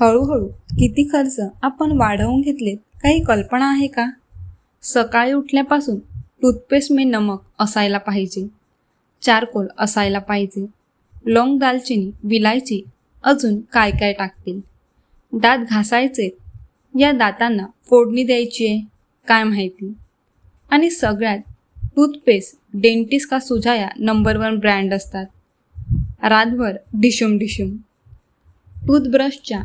हळूहळू किती खर्च आपण वाढवून घेतले काही कल्पना आहे का? सकाळी उठल्यापासून टूथपेस्ट मे नमक असायला पाहिजे चारकोल असायला पाहिजे लॉंग दालचिनी विलायची अजून काय काय टाकतील? दात घासायचे या दातांना फोडणी द्यायची आहे काय माहिती? आणि सगळ्यात टूथपेस्ट डेंटिस्ट का सुझाया नंबर वन ब्रँड असतात. रातभर डिशुम डिशुम. टूथब्रशच्या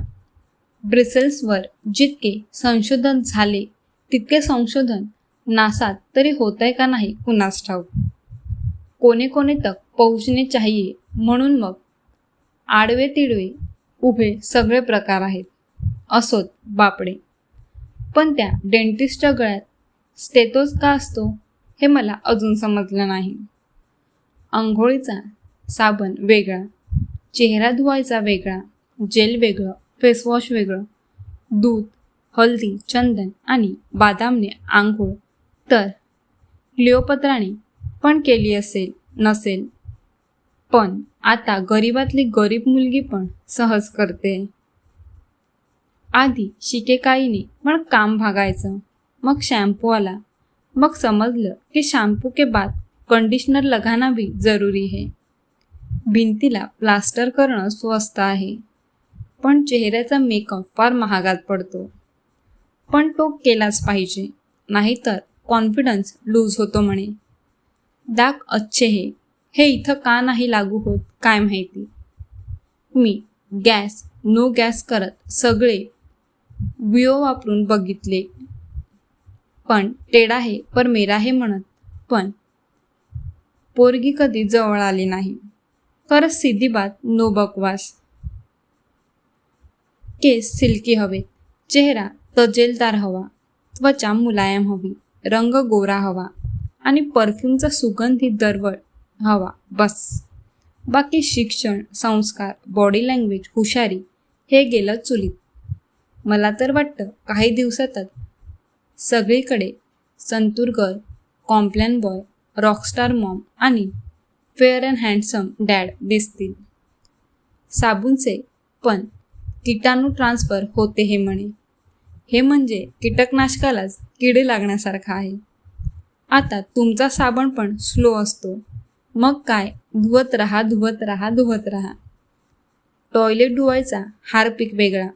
ब्रिसल्सवर जितके संशोधन झाले तितके संशोधन नासात तरी होत आहे का नाही कुणास ठाऊक? कोणे कोणे तक पोहोचणे चाहिए म्हणून मग आडवे तिडवे उभे सगळे प्रकार आहेत असोत बापडे. पण त्या डेंटिस्टच्या गळ्यात स्टेतोच का असतो हे मला अजून समजलं नाही. आंघोळीचा साबण वेगळा चेहरा धुवायचा वेगळा जेल वेगळं फेसवॉश वेगळं. दूध हळदी चंदन आणि बदामने आंघोळ. तर क्लिओपत्राने पण केली असेल नसेल. पण आता गरिबातली गरीब मुलगी पण सहज करते. आधी शिकेकाईने पण काम भागायचं. मग शॅम्पू आला. मग समजलं की शॅम्पू के बाद कंडिशनर लगाना भी जरूरी है. भिंतीला प्लास्टर करणं स्वस्त आहे. पण चेहऱ्याचा मेकअप फार महागात पडतो. पण तो केलाच पाहिजे नाहीतर कॉन्फिडन्स लूज होतो म्हणे. दाग अच्छे हे हे इथं का नाही लागू होत काय माहिती? मी गॅस नो गॅस करत सगळे विओ वापरून बघितले. पण टेडा हे पर मेरा हे म्हणत पण पोरगी कधी जवळ आली नाही. खरंच सिद्धी बात नो बकवास. केस सिल्की हवे चेहरा तजेलदार हवा त्वचा मुलायम हवी रंग गोरा हवा आणि परफ्यूमचा सुगंधी दरवळ हवा बस बाकी शिक्षण संस्कार बॉडी लँग्वेज हुशारी हे गेलं चुलीत मला तर वाटतं काही दिवसातच सगळीकडे Santoor girl Complan boy rockstar mom आणि फेअर अँड हँडसम डॅड दिसतील साबूनचे पण किटाणू ट्रान्सफर होते हे म्हणे. हे म्हणजे कीटकनाशकालाच किडे लागण्यासारखं आहे. आता तुमचा साबण पण स्लो असतो. मग काय? धुवत राहा धुवत राहा धुवत राहा. टॉयलेट धुवायचा हारपीक वेगळा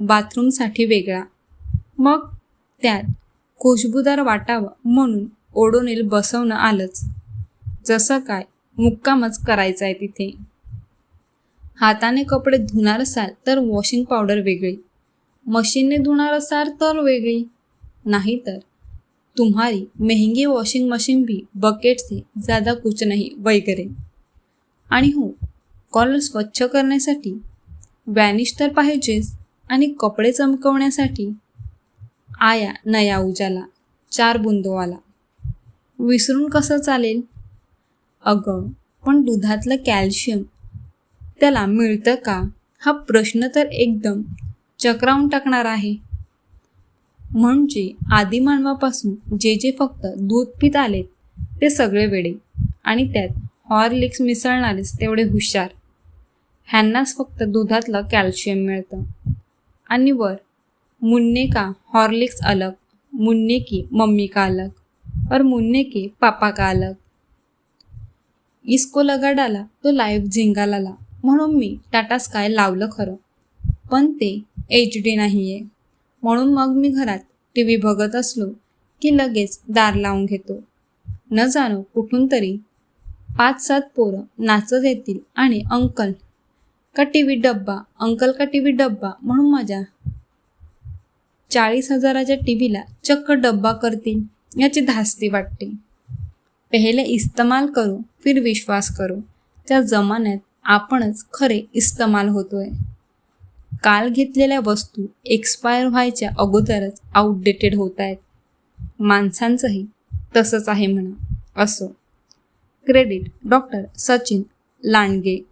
बाथरूमसाठी वेगळा. मग त्यात खुशबूदार वाटावं म्हणून ओडोनिल बसवणं आलंच. जसं काय मुक्कामच करायचा आहे तिथे. हाताने कपडे धुणार असाल तर वॉशिंग पावडर वेगळी. मशीनने धुणार असाल तर वेगळी. नाहीतर तुम्हारी महंगी वॉशिंग मशीन भी बकेट से ज़्यादा कुछ नहीं वगैरे. आणि हो कॉलर स्वच्छ करण्यासाठी वॅनिश तर पाहिजेच आणि कपडे चमकवण्यासाठी आया नया उजाला चार बुंदोवाला. विसरून कसं चालेल? अगं पण दुधातलं कॅल्शियम त्याला मिळतं का? हा प्रश्न तर एकदम चक्रावून टाकणार आहे. म्हणजे आदिमानवापासून जे जे फक्त दूध पित आलेत ते सगळे वेडे. आणि त्यात हॉर्लिक्स मिसळणारेच तेवढे हुशार. ह्यांनाच फक्त दुधातलं कॅल्शियम मिळतं. आणि वर मुन्ने का हॉर्लिक्स अलग मुन्ने की मम्मी का अलग और मुन्ने के पापा का अलग. इसको लगा डाला तो लाईव्ह झिंगालाला. म्हणून मी टाटा स्काय लावलं खरं. पण ते एच डी नाही आहे म्हणून मग मी घरात टी व्ही बघत असलो की लगेच दार लावून घेतो. न जाणो कुठून तरी पाच सात पोरं नाचत येतील आणि अंकल का टी व्ही डब्बा अंकल का टी व्ही डब्बा म्हणून माझ्या चाळीस हजाराच्या टी व्हीला चक्क डब्बा करतील याची धास्ती वाटते. पहिले इस्तेमाल करो फिर विश्वास करो. त्या जमान्यात आपणच खरे इस्तेमाल होतोय. काल घेतलेल्या वस्तू एक्सपायर व्हायच्या अगोदरच आउटडेटेड होत आहेत माणसांचंही तसंच आहे म्हणा असो. Credit doctor Sachin Landge.